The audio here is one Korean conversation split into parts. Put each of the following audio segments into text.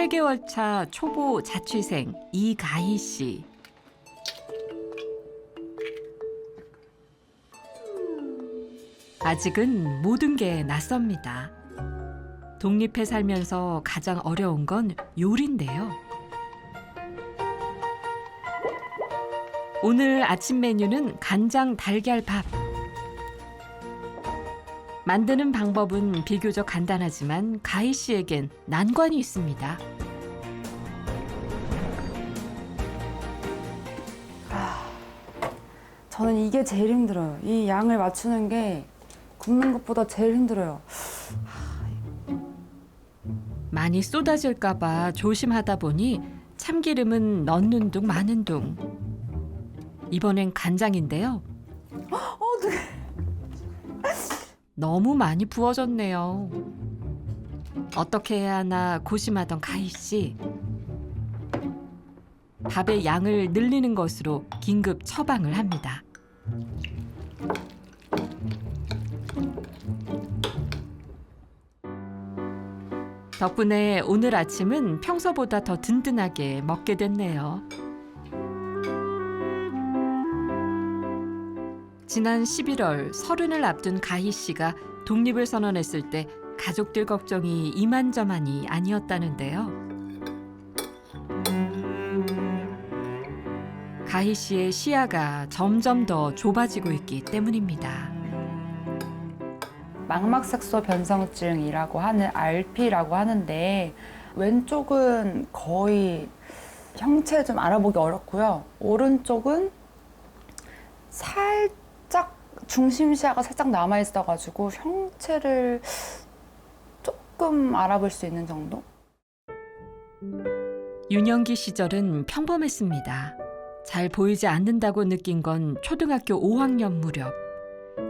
8개월 차 초보 자취생 이가희 씨. 아직은 모든 게 낯섭니다. 독립해 살면서 가장 어려운 건 요리인데요. 오늘 아침 메뉴는 간장 달걀밥. 만드는 방법은 비교적 간단하지만 가희 씨에겐 난관이 있습니다. 저는 이게 제일 힘들어요. 이 양을 맞추는 게 굽는 것보다 제일 힘들어요. 많이 쏟아질까봐 조심하다 보니 참기름은 넣는 둥 마는 둥. 이번엔 간장인데요. 너무 많이 부어졌네요. 어떻게 해야 하나 고심하던 가희 씨. 밥의 양을 늘리는 것으로 긴급 처방을 합니다. 덕분에 오늘 아침은 평소보다 더 든든하게 먹게 됐네요. 지난 11월 서른을 앞둔 가희 씨가 독립을 선언했을 때 가족들 걱정이 이만저만이 아니었다는데요. 가희 씨의 시야가 점점 더 좁아지고 있기 때문입니다. 망막색소 변성증이라고 하는 RP라고 하는데 왼쪽은 거의 형체 좀 알아보기 어렵고요. 오른쪽은 살짝 중심 시야가 살짝 남아 있어가지고 형체를 조금 알아볼 수 있는 정도? 유년기 시절은 평범했습니다. 잘 보이지 않는다고 느낀 건 초등학교 5학년 무렵.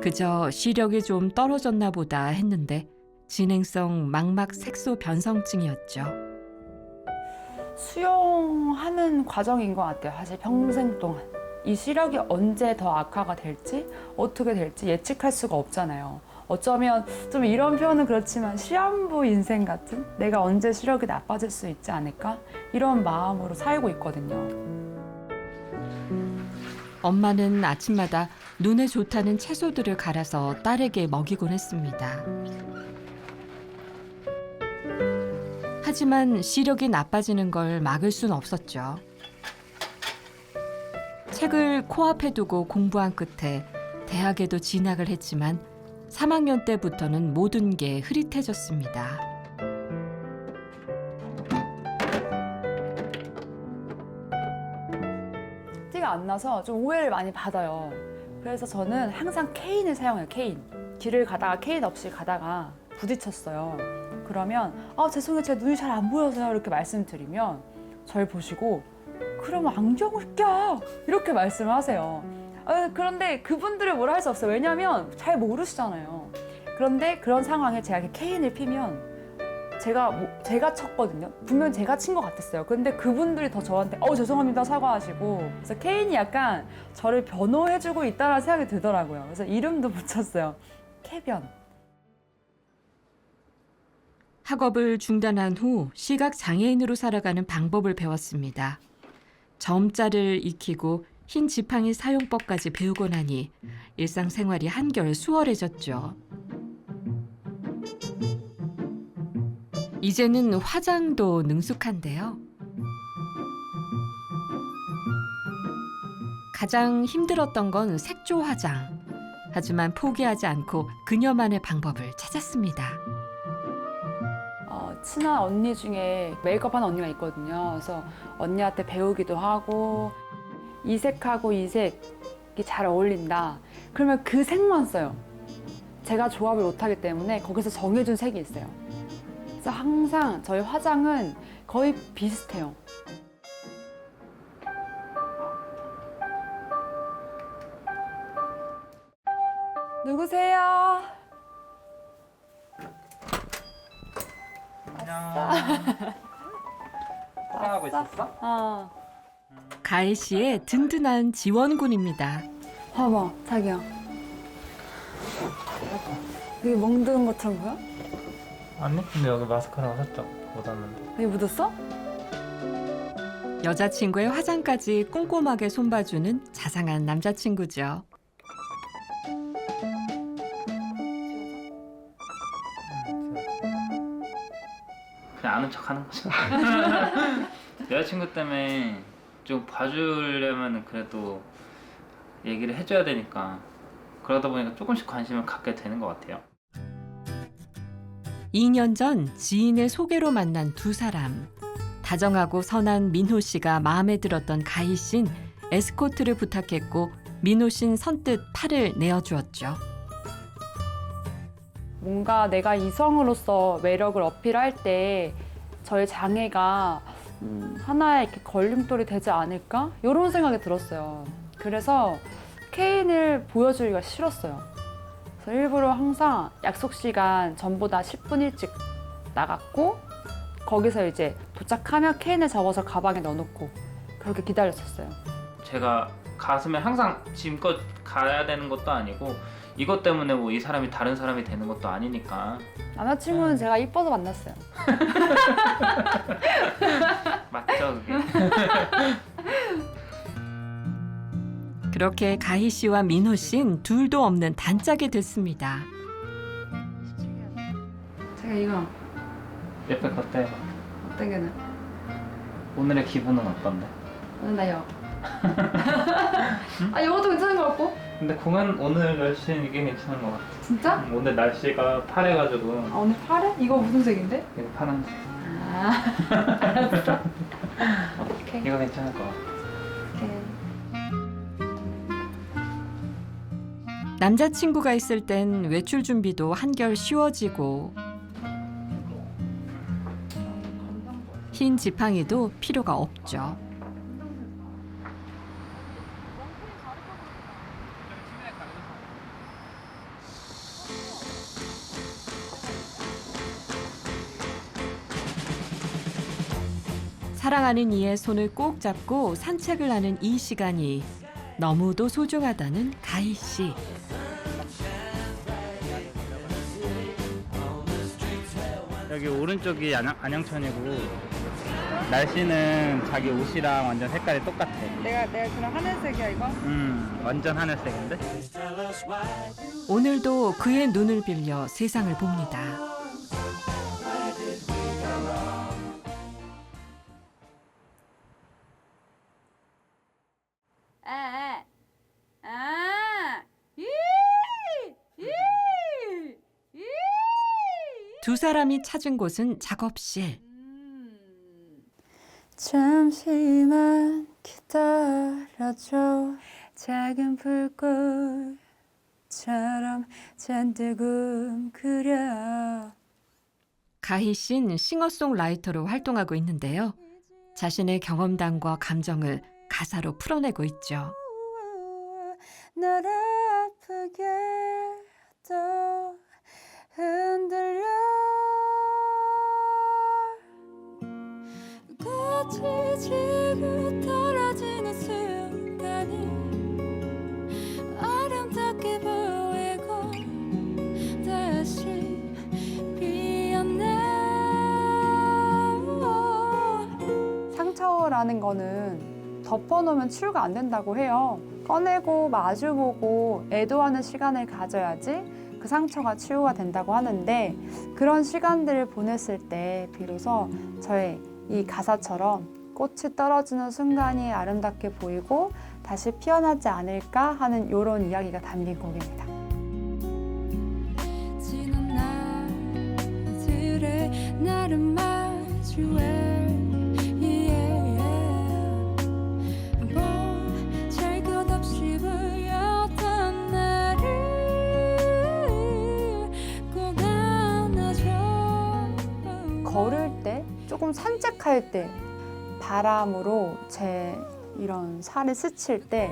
그저 시력이 좀 떨어졌나 보다 했는데 진행성 망막 색소 변성증이었죠. 수용하는 과정인 것 같아요. 사실 평생 동안. 이 시력이 언제 더 악화가 될지, 어떻게 될지 예측할 수가 없잖아요. 어쩌면 좀 이런 표현은 그렇지만 시한부 인생 같은 내가 언제 시력이 나빠질 수 있지 않을까? 이런 마음으로 살고 있거든요. 엄마는 아침마다 눈에 좋다는 채소들을 갈아서 딸에게 먹이곤 했습니다. 하지만 시력이 나빠지는 걸 막을 순 없었죠. 책을 코앞에 두고 공부한 끝에 대학에도 진학을 했지만 3학년 때부터는 모든 게 흐릿해졌습니다. 티가 안 나서 좀 오해를 많이 받아요. 그래서 저는 항상 케인을 사용해요, 케인. 길을 가다가 케인 없이 가다가 부딪혔어요. 그러면 아 죄송해요, 제 눈이 잘 안 보여서요. 이렇게 말씀드리면 절 보시고 그럼 안경을 껴 이렇게 말씀을 하세요. 아, 그런데 그분들을 뭐라 할 수 없어요. 왜냐하면 잘 모르시잖아요. 그런데 그런 상황에 제가 케인을 피면 제가 뭐- 제가 쳤거든요. 분명 제가 친 것 같았어요. 근데 그분들이 더 저한테 어 죄송합니다 사과하시고 그래서 케인이 약간 저를 변호해주고 있다는 생각이 들더라고요. 그래서 이름도 붙였어요. 캐변. 학업을 중단한 후 시각 장애인으로 살아가는 방법을 배웠습니다. 점자를 익히고 흰 지팡이 사용법까지 배우고 나니 일상생활이 한결 수월해졌죠. 이제는 화장도 능숙한데요. 가장 힘들었던 건 색조 화장. 하지만 포기하지 않고 그녀만의 방법을 찾았습니다. 어, 친한 언니 중에 메이크업 하는 언니가 있거든요. 그래서 언니한테 배우기도 하고 이 색하고 이 색이 잘 어울린다. 그러면 그 색만 써요. 제가 조합을 못하기 때문에 거기서 정해준 색이 있어요. 그래서 항상 저희 화장은 거의 비슷해요. 누구세요? 화장하고 있었어? 어. 가혜 씨의 든든한 지원군입니다. 봐봐, 자기야. 되게 멍드는 것처럼 보여? 아니 근데 여기 마스카라가 살짝 못 왔는데. 여기 묻었어? 여자친구의 화장까지 꼼꼼하게 손봐주는 자상한 남자친구죠. 아는 척 하는 거죠. 여자친구 때문에 좀 봐주려면 그래도 얘기를 해줘야 되니까 그러다 보니까 조금씩 관심을 갖게 되는 것 같아요. 2년 전 지인의 소개로 만난 두 사람. 다정하고 선한 민호 씨가 마음에 들었던 가희 씨는 에스코트를 부탁했고 민호 씨는 선뜻 팔을 내어주었죠. 뭔가 내가 이성으로서 매력을 어필할 때 저의 장애가 음, 하나의 이렇게 걸림돌이 되지 않을까? 이런 생각이 들었어요. 그래서 케인을 보여주기가 싫었어요. 그래서 일부러 항상 약속 시간 전보다 10분 일찍 나갔고 거기서 이제 도착하면 케인을 접어서 가방에 넣어놓고 그렇게 기다렸었어요. 제가 가슴에 항상 지금껏 가야 되는 것도 아니고 이것 때문에 뭐 이 사람이 다른 사람이 되는 것도 아니니까 남자친구는 음. 제가 이뻐서 만났어요. 맞죠 그게. 그렇게 가희 씨와 민호 씨는 둘도 없는 단짝이 됐습니다. 제가 이거 옆에 겉에 어떤 게는 오늘의 기분은 어떤데? 오늘 나요. 아 이것도 괜찮은 것 같고. 근데 공연 오늘 날씨는 이게 괜찮은 것 같아. 진짜? 음, 오늘 날씨가 파래가지고 아 오늘 파래? 이거 무슨 색인데? 이거 파란색. 아 알았어. 오케이. 이거 괜찮을 것 같아. 오케이. 남자친구가 있을 땐 외출 준비도 한결 쉬워지고 흰 지팡이도 필요가 없죠. 사랑하는 이의 손을 꼭 잡고 산책을 하는 이 시간이 너무도 소중하다는 가희 씨. 여기 오른쪽이 안양, 안양천이고 날씨는 자기 옷이랑 완전 색깔이 똑같아. 내가 내가 그럼 하늘색이야 이거? 음, 완전 하늘색인데? 오늘도 그의 눈을 빌려 세상을 봅니다. 두 사람이 찾은 곳은 작업실. 잠시만 기다려줘 작은 불꽃처럼 잔뜩 움그려 가희 씨는 싱어송라이터로 활동하고 있는데요. 자신의 경험담과 감정을 가사로 풀어내고 있죠. 널 아프게 또 흔들려 상처라는 거는 덮어놓으면 치유가 안 된다고 해요. 꺼내고 마주보고 애도하는 시간을 가져야지 그 상처가 치유가 된다고 하는데 그런 시간들을 보냈을 때 비로소 저의 이 가사처럼 꽃이 떨어지는 순간이 아름답게 보이고 다시 피어나지 않을까 하는 이런 이야기가 담긴 곡입니다. 지난 날들의 나를 마주해 때 조금 산책할 때 바람으로 제 이런 살을 스칠 때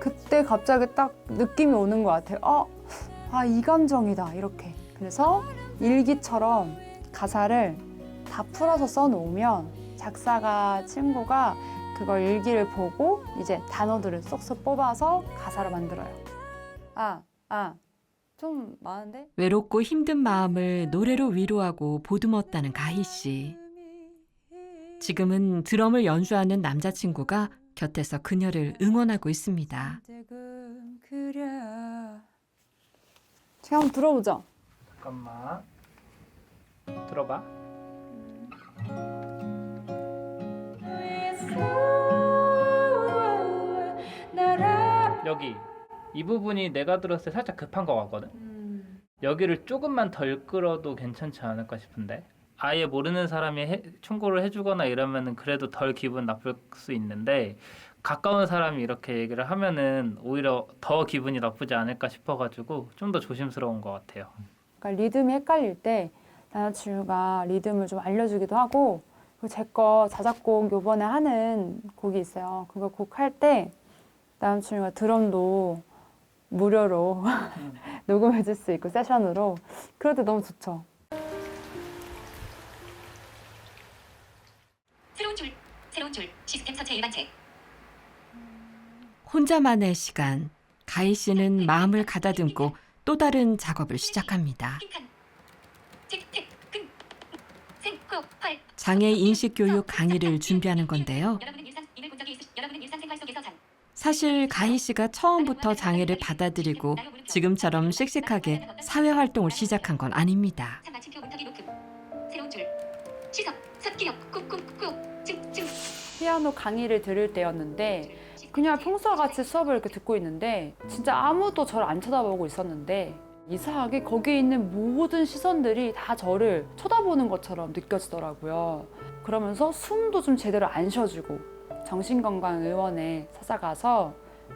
그때 갑자기 딱 느낌이 오는 것 같아요. 어, 아, 이 감정이다. 이렇게. 그래서 일기처럼 가사를 다 풀어서 써놓으면 작사가 친구가 그걸 일기를 보고 이제 단어들을 쏙쏙 뽑아서 가사를 만들어요. 아, 아, 좀 많은데? 외롭고 힘든 마음을 노래로 위로하고 보듬었다는 가희 씨. 지금은 드럼을 연주하는 남자친구가 곁에서 그녀를 응원하고 있습니다. 지금 그려. 제가 한번 들어보죠. 잠깐만 들어봐 여기 이 부분이 내가 들었을 때 살짝 급한 것 같거든 여기를 조금만 덜 끌어도 괜찮지 않을까 싶은데 아예 모르는 사람이 해, 충고를 해주거나 이러면은 그래도 덜 기분 나쁠 수 있는데 가까운 사람이 이렇게 얘기를 하면은 오히려 더 기분이 나쁘지 않을까 싶어가지고 좀 더 조심스러운 것 같아요. 그러니까 리듬이 헷갈릴 때 남자친구가 리듬을 좀 알려주기도 하고 그리고 제거 자작곡 요번에 하는 곡이 있어요. 그거 곡 할때 남자친구가 드럼도 무료로 녹음해 줄 수 있고 세션으로 그럴 때 너무 좋죠. 전체 일반체. 혼자만의 시간. 가희 씨는 마음을 가다듬고 또 다른 작업을 시작합니다. 킹칸, 틱, 틱, 근, 생, 코, 활. 장애 인식 교육 강의를 준비하는 건데요. 여러분은 일상 이를 본 적이 있으, 여러분은 일상생활 속에서 장. 사실 가희 씨가 처음부터 장애를 받아들이고 지금처럼 씩씩하게 사회 활동을 시작한 건 아닙니다. 참 피아노 강의를 들을 때였는데 그냥 평소와 같이 수업을 이렇게 듣고 있는데 진짜 아무도 저를 안 쳐다보고 있었는데 이상하게 거기에 있는 모든 시선들이 다 저를 쳐다보는 것처럼 느껴지더라고요. 그러면서 숨도 좀 제대로 안 쉬어주고 정신건강의원에 찾아가서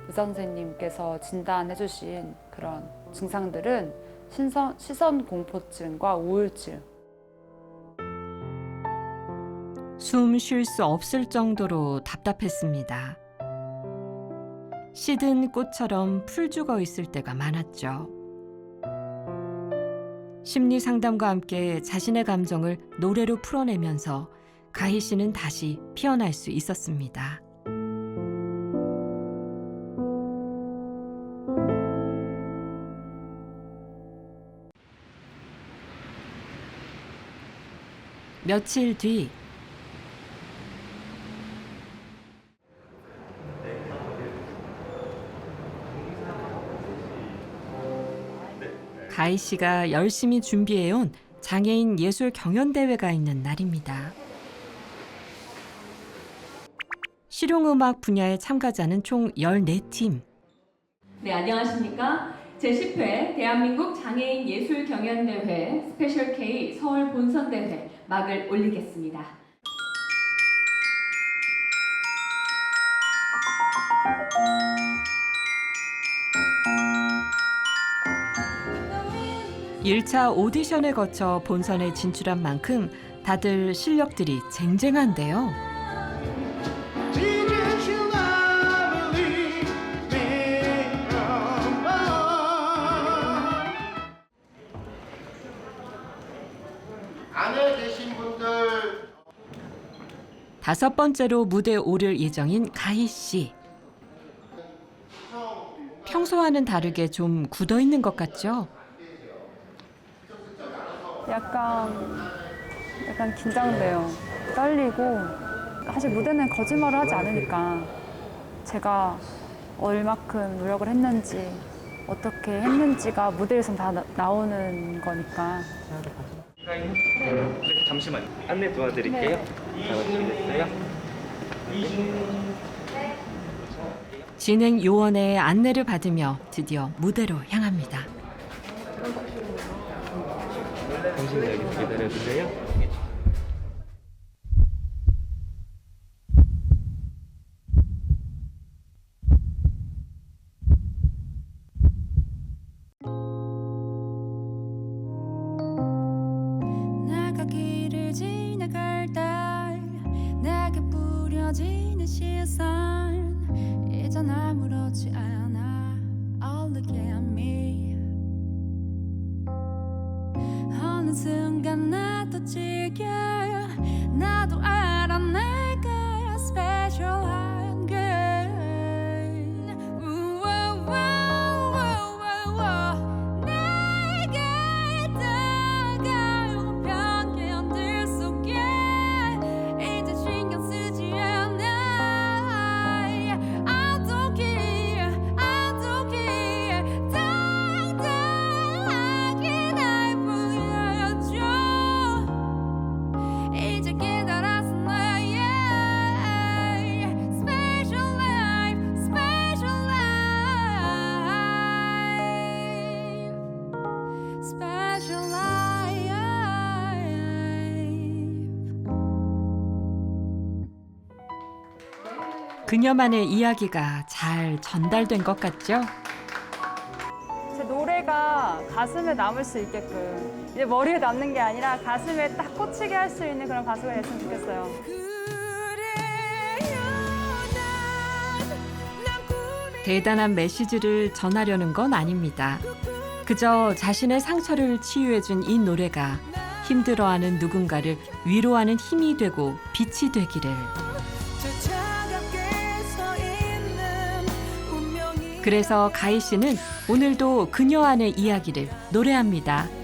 의사 선생님께서 진단해 주신 그런 증상들은 신선, 시선 공포증과 우울증 숨 쉴 수 없을 정도로 답답했습니다. 시든 꽃처럼 풀 죽어 있을 때가 많았죠. 심리 상담과 함께 자신의 감정을 노래로 풀어내면서 가희 씨는 다시 피어날 수 있었습니다. 며칠 뒤 가희 씨가 열심히 준비해온 장애인 예술 경연 대회가 있는 날입니다. 실용음악 분야의 참가자는 총 14팀. 네, 안녕하십니까. 제10회 대한민국 장애인 예술 경연대회 스페셜 K 서울 본선대회 막을 올리겠습니다. 일차 오디션을 거쳐 본선에 진출한 만큼 다들 실력들이 쟁쟁한데요. 안에 계신 분들 다섯 번째로 무대에 오를 예정인 가희 씨. 평소와는 다르게 좀 굳어 있는 것 같죠? 약간 약간 긴장돼요. 떨리고 사실 무대는 거짓말을 하지 않으니까 제가 얼마큼 노력을 했는지 어떻게 했는지가 무대에선 다 나, 나오는 거니까 네, 잠시만요. 안내 도와드릴게요. 잡아주시겠어요? 진행 요원의 안내를 받으며 드디어 무대로 향합니다. 잠시만 여기서 기다려주세요. 길을 지나갈 때 내게 뿌려지는 시선 이젠 아무렇지 않아 All 어느 순간 나도 즐겨. 나도 알아 내 그녀만의 이야기가 잘 전달된 것 같죠? 제 노래가 가슴에 남을 수 있게끔 이제 머리에 남는 게 아니라 가슴에 딱 꽂히게 할 수 있는 그런 가수가 됐으면 좋겠어요. 대단한 메시지를 전하려는 건 아닙니다. 그저 자신의 상처를 치유해준 이 노래가 힘들어하는 누군가를 위로하는 힘이 되고 빛이 되기를. 그래서 가희 씨는 오늘도 그녀 안의 이야기를 노래합니다.